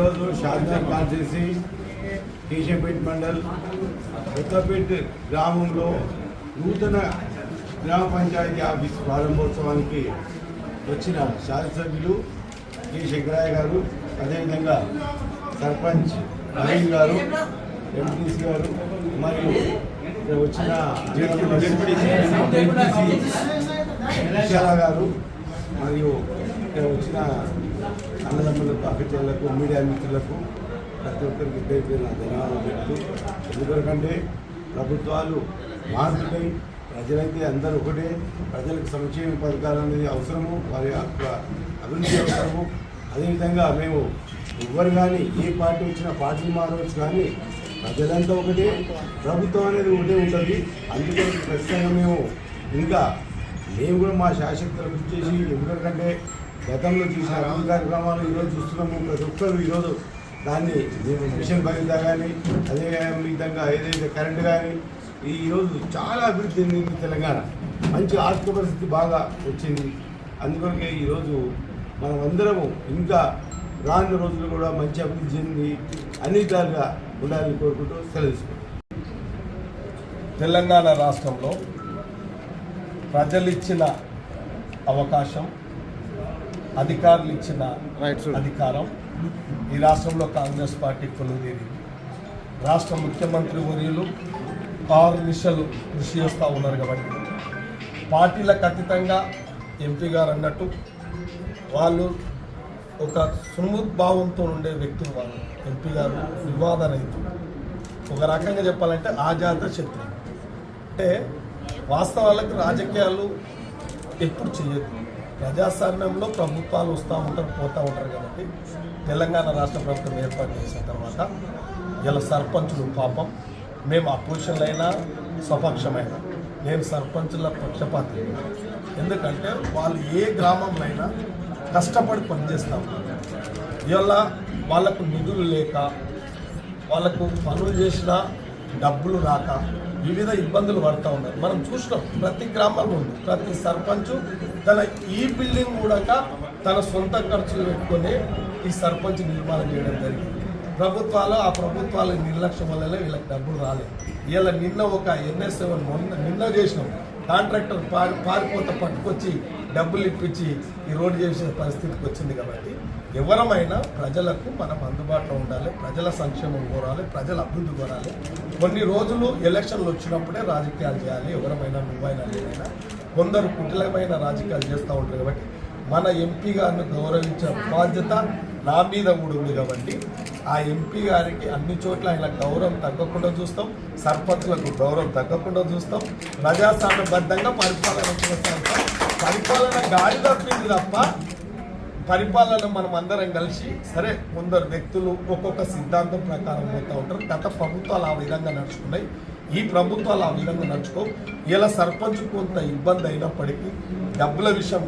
ఈరోజు షాద్నగర్ కాన్స్టిట్యూన్సీ కేశంపేట్ మండల్ కొత్తపేట్ గ్రామంలో నూతన గ్రామ పంచాయతీ ఆఫీస్ ప్రారంభోత్సవానికి వచ్చిన శాసనసభ్యులు కె. శంకరయ్య గారు అదేవిధంగా సర్పంచ్ నవీన్ గారు ఎంపీసీ గారు మరియు వచ్చిన ఎంపీసీ గారు మరియు ఇక్కడ వచ్చిన అన్నదమ్ములకు అక్కచెల్లకు మీడియా మిత్రులకు ప్రతి ఒక్కరికి పేరు పేరు నా ధన్యవాదాలు చెప్తూ ఎందుకంటే ప్రభుత్వాలు మారుతుంటాయి ప్రజలైతే అందరూ ఒకటే ప్రజలకు సంక్షేమ పథకాలు అనేది అవసరము వారి యొక్క అభివృద్ధి అవసరము. అదేవిధంగా మేము ఎవరు కానీ ఏ పార్టీ వచ్చినా పార్టీలు మారవచ్చు కానీ ప్రజలంతా ఒకటే ప్రభుత్వం అనేది ఒకటే ఉంటుంది. అందుకని ఖచ్చితంగా మేము ఇంకా మేము కూడా మా శాశక్తులు కృషి చేసి ఎందుకంటే గతంలో చూసిన అభివృద్ధి కార్యక్రమాలు ఈరోజు చూస్తున్నాము. ప్రతి ఒక్కరు ఈరోజు దాన్ని మిషన్ భరిత కానీ అదే విధంగా ఏదైతే కరెంటు కానీ ఈ ఈరోజు చాలా అభివృద్ధి చెందింది తెలంగాణ. మంచి ఆర్థిక పరిస్థితి బాగా వచ్చింది. అందుకొరకే ఈరోజు మనమందరము ఇంకా రానున్న రోజులు కూడా మంచి అభివృద్ధి చెంది అన్ని విధాలుగా ఉండాలని కోరుకుంటూ సెలవు తెలంగాణ రాష్ట్రంలో ప్రజలిచ్చిన అవకాశం అధికారులు ఇచ్చిన అధికారం ఈ రాష్ట్రంలో కాంగ్రెస్ పార్టీ కొలుదేరింది రాష్ట్ర ముఖ్యమంత్రి వర్యులు ఆరు నిశలు కృషి చేస్తూ ఉన్నారు కాబట్టి పార్టీలకు అతీతంగా ఎంపీ గారు అన్నట్టు వాళ్ళు ఒక సుముద్భావంతో ఉండే వ్యక్తులు వాళ్ళు. ఎంపీ గారు వివాద రైతులు. ఒక రకంగా చెప్పాలంటే ఆజాత శత్రువు అంటే వాస్తవాలకు రాజకీయాలు ఎప్పుడు చేయదు ప్రజాస్వామ్యంలో ప్రభుత్వాలు వస్తూ ఉంటారు పోతూ ఉంటారు కాబట్టి తెలంగాణ రాష్ట్ర ప్రభుత్వం ఏర్పాటు చేసిన తర్వాత ఇలా సర్పంచులు పాపం. మేము అపోజిషన్లైనా అయినా స్వపక్షమైన నేను సర్పంచుల పక్షపాతి. ఎందుకంటే వాళ్ళు ఏ గ్రామంలో అయినా కష్టపడి పనిచేస్తూ ఉంటారు. ఇవాళ వాళ్ళకు నిధులు లేక వాళ్ళకు పనులు చేసిన డబ్బులు రాక వివిధ ఇబ్బందులు పడుతూ ఉన్నారు. మనం చూసినాం ప్రతి గ్రామంలో ఉంది. ప్రతి సర్పంచ్ తన ఈ బిల్డింగ్ కూడా తన సొంత ఖర్చులు పెట్టుకొని ఈ సర్పంచ్ నిర్మాణం చేయడం జరిగింది. ప్రభుత్వాలు ఆ ప్రభుత్వాల నిర్లక్ష్యం వల్లనే వీళ్ళకి డబ్బులు రాలేదు. ఇలా నిన్న ఒక ఎన్ఎస్ సెవెన్ మొన్న నిన్న చేసినాం. కాంట్రాక్టర్ పారి పారిపోత పట్టుకొచ్చి డబ్బులు ఇప్పించి ఈ రోడ్డు చేసిన పరిస్థితికి వచ్చింది కాబట్టి ఎవరమైనా ప్రజలకు మనం అందుబాటులో ఉండాలి ప్రజల సంక్షేమం కోరాలి ప్రజల అభివృద్ధి కోరాలి. కొన్ని రోజులు ఎలక్షన్లు వచ్చినప్పుడే రాజకీయాలు చేయాలి ఎవరమైనా నువ్వైనా లేదైనా కొందరు కుటిలమైన రాజకీయాలు చేస్తూ ఉంటారు కాబట్టి మన ఎంపీ గారిని గౌరవించే బాధ్యత నా మీద కూడా ఉంది కాబట్టి ఆ ఎంపీ గారికి అన్ని చోట్ల ఆయన గౌరవం తగ్గకుండా చూస్తాం సర్పంచ్లకు గౌరవం తగ్గకుండా చూస్తాం ప్రజాస్వామ్యబద్ధంగా పరిపాలన చేస్తాం. పరిపాలన గాడి తప్పింది తప్ప పరిపాలన మనం అందరం కలిసి సరే కొందరు వ్యక్తులు ఒక్కొక్క సిద్ధాంతం ప్రకారం పోతూ ఉంటారు. గత ప్రభుత్వాలు ఆ విధంగా నడుచుకున్నాయి. ఈ ప్రభుత్వాలు ఆ విధంగా నడుచుకో ఇలా సర్పంచ్ కొంత ఇబ్బంది అయినప్పటికీ డబ్బుల విషయం